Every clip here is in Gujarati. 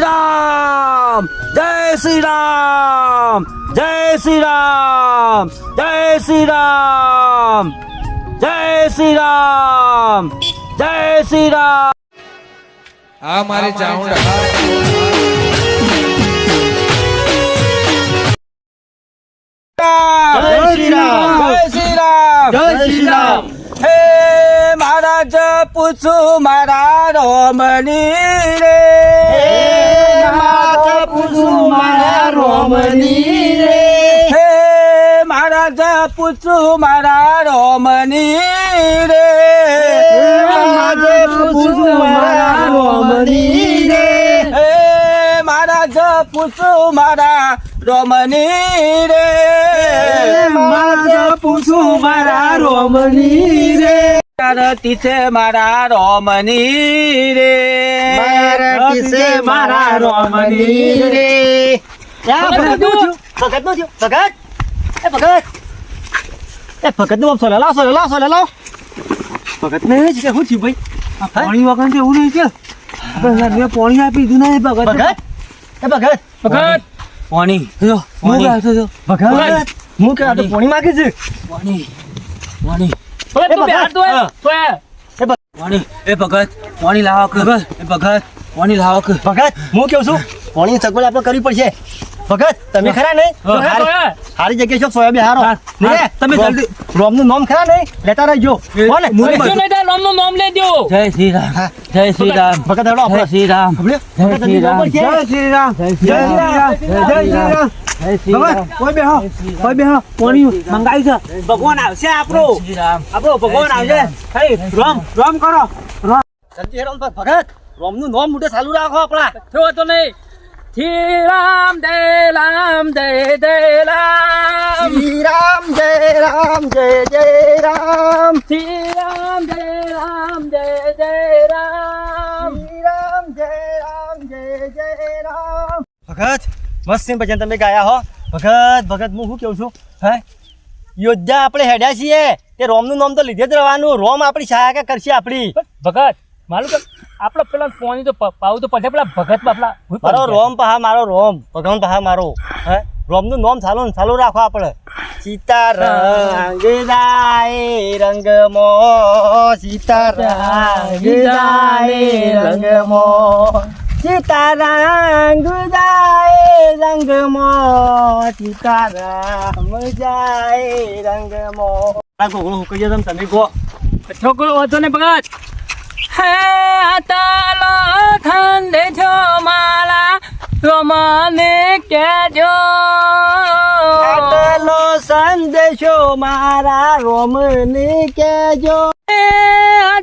રામ જય શ્રી રામ જય શ્રી રામ જય શ્રી રામ જય શ્રી રામ જય શ્રી રામ આ મારી ચાઉંડા જય શ્રી રામ. જય શ્રી રામ જય શ્રી હે મહારાજ પૂછું મારા રોમની રે. માતા પૂછું મારા રોમની રે. હે મહારાજ પૂછું મારા રોમની રે પૂછું મારા રોમની રે. હે મહારાજ પૂછું મારા રોમની રે માજે પૂછું મારા રોમની રે. આરતી છે મારા રોમની રે. મારા છે મારા રોમની રે. ભગતનું થયું? ભગતનું ભગત? એ ભગત? એ ભગતનું આમ સોલે લાવ, સોલે લાવ, સોલે લાવ. થયું ભાઈ? પાણી વગર તો એવું નહીં કે. પાણી આપી દીધું ને ભગત. ભગત? એ ભગત. ભગત? પાણી. ભગત? હું પાણી માંગે છે. પાણી. પાણી. એ ભગત. પાણી એ. ભગત. પાણી લાવો એ ભગત. પાણી લાવો ભગત હું કેવું છું? પાણી સગવડ આપણે કરવી પડશે. ભગત તમે ખરા નહીં. હારી- હારી છો સોયા બિહારો. તમે રોમ- જલ્દી- નામ ખરા નહીં? લેતા રહેજો. એ- કોને? મુરલી ભગત જય શ્રી રામ. જય શ્રી રામ ભગત જય શ્રી રામ જય શ્રી રામ. જય શ્રી રામ. જય શ્રી રામ. જય શ્રી રામ. જય શ્રી ભગત, રામ. કોઈ બેહો. કોઈ બેહો. પાણી મંગાવી છે. ભગવાન આવશે આપણો. જય શ્રી રામ. આપણો ભગવાન જય શ્રી આવશે હે, રોમ રોમ. કરો. રોમ. જલ્દી હેડો ને ભગત. રોમનું નામ મોઢે ચાલુ રાખો આપણા. શ્રી રામ જય રામ જય જય રામ. શ્રી રામ જય રામ જય જય રામ. ભગત મસ્ત ભજન તમે ગાયા હો. ભગત ભગત હું શું કહું છું? હે? યોદ્ધા આપણે હેડ્યા છીએ. તે રોમનું નામ તો લીધે જ રહેવાનું. રોમ આપણી સહાયકા કરશે આપણી? ભગત માલું કે આપણો પેલા ફોન તો પાવું તો પડે પેલા ભગત બાપલા મારો રોમ પહા મારો રોમ. ભગવાન પહા મારો. હે? રોમનું નામ ચાલુ ને ચાલુ રાખો આપણે. સીતા રંગ જાય રંગમો સીતા રંગ જાય રંગમો સીતા રંગ જાય રંગમો રામ જાય રંગમો આ ગોગળો જતો ને તમે કહો ગયા. છોકરો હતો ને ભગત હે તાલો ઠંડે છો માલા રોમાને કેજો આટલો સંદેશો મારા રોમને કેજો હે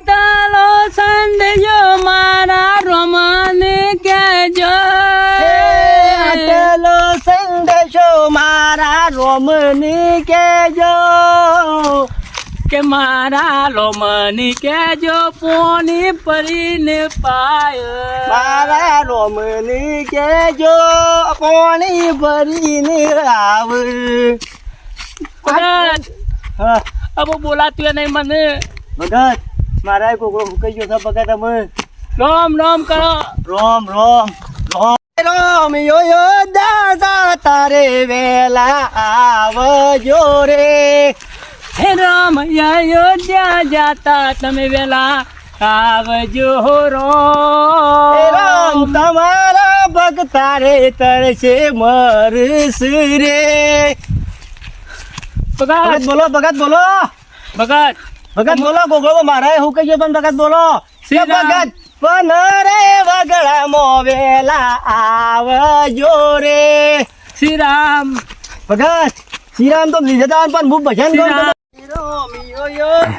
તાલો સંદેશો મારા રોમાને મારા રોમને કેજો કે મારા લોમની કેજો પોની પરીને પાય. મારા રોમને કેજો પાણી ભરીને આવ. અબો બોલાતું નહીં મને. ભગત મારા કોકડો હુકાઈ ગયો છે ભગત અમે રોમ રોમ કરો. રોમ રોમ રોમ રોમ યો યો દાદા તારે વેલા આવજો રે. હે રામ અયોધ્યા જાતા તમે વેલા આવજો રો. રામ તમારા ભક્તા રે તરસે મરસ રે. ભગત. બોલો ભગત બોલો. ભગત. ભગત બોલો ગોગળો મારા હું કહીએ પણ ભગત બોલો. શ્રી ભગત પણ રે વગડા મો વેલા આવજો રે. શ્રી રામ ભગત શ્રીરામ તો લીધે પણ હું ભજન શ્રી રામ.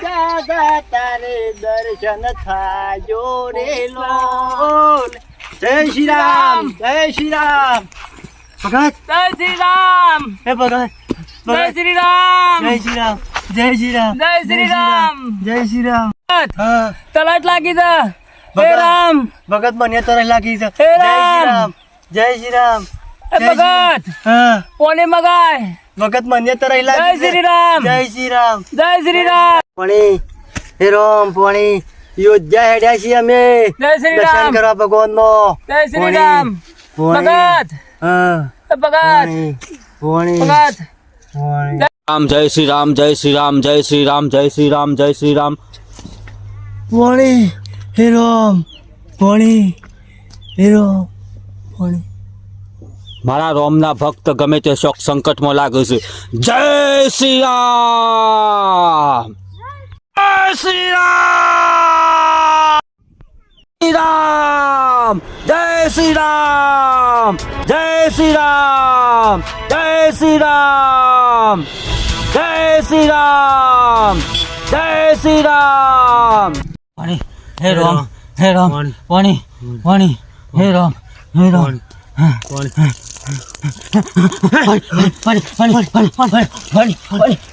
દાદા તારે દર્શન થાજો રે લોલ જય શ્રી રામ જય શ્રી રામ ભગત. જય શ્રી રામ હે ભગત જય શ્રી રામ જય શ્રી રામ જય શ્રી રામ જય શ્રી રામ જય શ્રી રામ તલાટ લાગી જા હે રામ. ભગત મને તરસ લાગી જા હે જય શ્રી રામ. રામ જય શ્રી રામ એ કોને રામ. મગાય મગત મને તરસ જય લાગી છે શ્રી રામ જય શ્રી રામ જય શ્રી રામ પાણી હે રામ પાણી યોધ્યા હેડ્યા છીએ અમે જય શ્રી દર્શન કરવા ભગવાન નો જય શ્રી રામ ભગત હા, ભગત પોણી, પોણી, ભગત રામ જય શ્રી રામ જય શ્રી રામ જય શ્રી રામ જય શ્રી રામ જય શ્રી રામ પોણી હે રામ પોણી હે રામ પોણી મારા રોમના ભક્ત ગમે તે શોક સંકટમાં લાગે છે. જય શ્રી રામ! જય શ્રી રામ! શ્રી રામ જય શ્રી રામ! જય શ્રી રામ! જય શ્રી રામ! જય શ્રી રામ! જય શ્રી રામ! હે રામ હે રામ પાણી પાણી હે રામ હે રામ.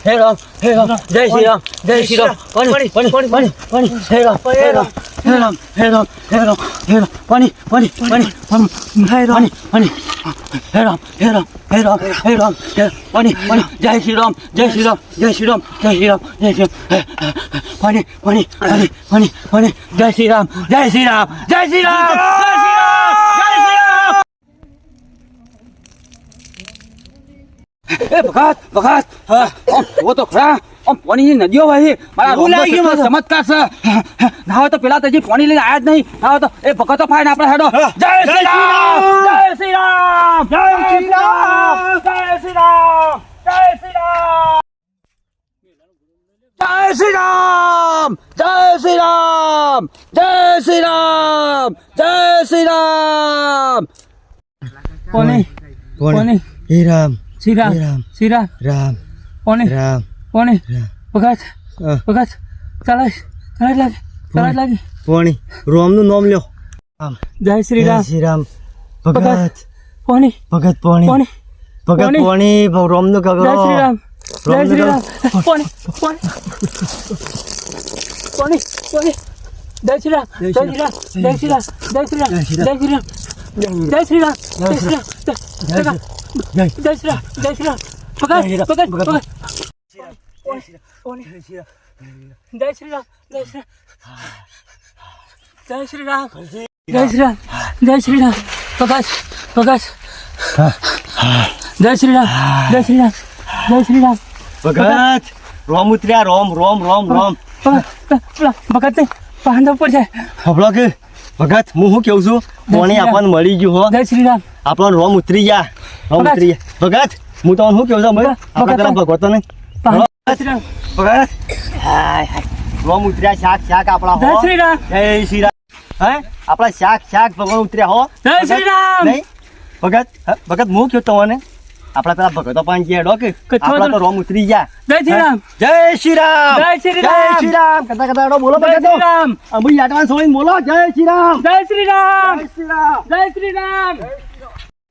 हे राम हे राम जय श्री राम जय श्री राम पानी पानी पानी पानी पानी हे राम हे राम हे राम हे राम हे राम हे राम पानी पानी पानी पानी हे राम पानी हे राम हे राम हे राम हे राम पानी पानी जय श्री राम जय श्री राम जय श्री राम जय श्री राम जय श्री राम पानी पानी पानी पानी पानी जय श्री राम जय श्री राम जय श्री राम जय श्री राम એ ભગાત ભગાત જુઓ તો ખરા આમ પાણીની નદીઓ વહી મારા એવું આવી ગયો ચમત્કાર છે નાહો તો પેલા તો હજી પાણી લઈને આયા જ નહીં નાહો તો એ ભગતો ફાઈને આપણે હેડો જય શ્રી રામ જય શ્રી રામ જય શ્રી રામ જય શ્રી રામ જય શ્રી રામ જય શ્રી રામ જય શ્રી રામ જય શ્રી રામ જય શ્રી રામ કોની કોની હે રામ શ્રી રામ શ્રી રામ. રામ કોને રામ કોને. ભગત. ભગત ચાલે ચાલે લાગે ચાલે લાગે પોણી રોમનું નામ લ્યો આમ જય શ્રી જય રામ શ્રી રામ ભગત પોણી ભગત પોણી પોણી ભગત પોણી. રોમનું જય ગગડો શ્રી રામ જય શ્રી રામ. પોણી પોણી પોણી પોણી જય શ્રી રામ જય શ્રી રામ જય શ્રી રામ જય શ્રી રામ જય શ્રી રામ જય શ્રી રામ જય શ્રી રામ જય શ્રી રામ જય. શ્રી રામ જય શ્રી રામ ભગત ભગત કોની જય શ્રી રામ જય શ્રી જય શ્રી રામ જય શ્રી રામ જય શ્રી રામ ભગત ભગત જય શ્રી રામ જય શ્રી રામ જય શ્રી રામ ભગત રોમ ઉતર્યા રોમ રોમ રોમ રોમ ભગત ને પાંદા ઉપર છે ભગત હું શું કેવું છું પોણી આપણને મળી ગયું હો જય શ્રી રામ આપણને રોમ ઉતરી ગયા રોમ. ઉતરી ગયા ભગત હું તમને શું કેવું છું ભાઈ આપણે પેલા ભગવતો ને પાંદા જય શ્રી રામ ભગત હાય, હાય. રોમ ઉતર્યા શાક શાક આપણા જય હો શ્રી રામ જય શ્રી રામ હે આપણા શાક શાક ભગવાન ઉતર્યા હો જય શ્રી રામ. ભગત ભગત હું કયો તમને આપણા પેલા ભગતો પણ ગયા ડોકે આપણા તો રોમ ઉતરી ગયા જય શ્રી રામ જય શ્રી રામ જય શ્રી જય રામ. શ્રી રામ કથા કથા બોલો જય શ્રી રામ અંબુ યાદવાન સોળીને બોલો જય શ્રી રામ જય શ્રી રામ જય શ્રી રામ જય શ્રી રામ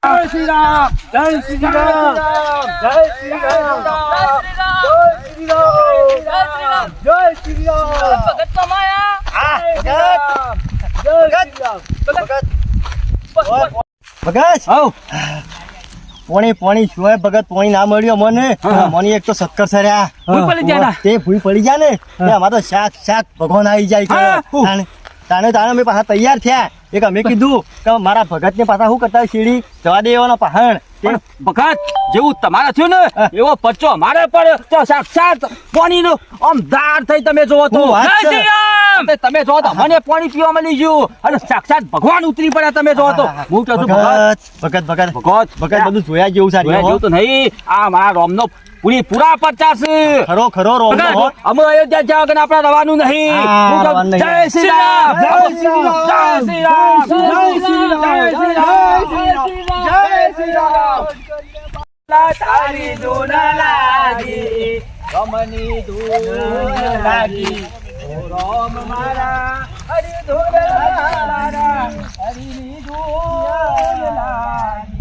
જય શ્રી રામ જય શ્રી રામ જય શ્રી રામ. જય શ્રી રામ. ભગત કમાયા આ ભગત. ભગત. ભગત. આવ. પોણી પોણી શું ભગત. પોણી ના મળ્યો મને. મને એક તો શક્કર સર્યા તે ભૂઈ પડી ગયા ને. તે તો શાક શાક ભગવાન આવી જાય છે. તાણે તાણે તાણે અમે પાછા તૈયાર થયા. એક અમે કીધું કે મારા ભગત ને પાછા શું કરતા સીડી જવા દેવાનો પહાણ. પણ ભગત જેવું તમારા થયું ને એવો પચ્ચો અમારે પડ્યો. તો સાક્ષાત પાણીનો આમ દાર થઈ તમે જોવો તો. જય તમે જો તો મને પાણી પીવા મળી ગયું અને સાક્ષાત ભગવાન ઉતરી પડ્યા તમે જો તો હું કહું છું ભગત ભગત ભગત ભગત ભગત બધું જોયા જેવું જોયા સારું જેવું તો નહીં આ મારા રોમનો પૂરી પૂરા પચાસ ખરો ખરો રોમ અમે અયોધ્યા જ્યાં વગર આપણે રવાનું નહીં જય શ્રી રામ જય શ્રી રામ જય શ્રી રામ જય શ્રી રામ, જય શ્રી રામ જય શ્રી રામ જય શ્રી રામ તારી ધૂન લાગી રમની ધૂન લાગી રામ મારા હરિ ધોર લાલા હરિની ધોર લાલી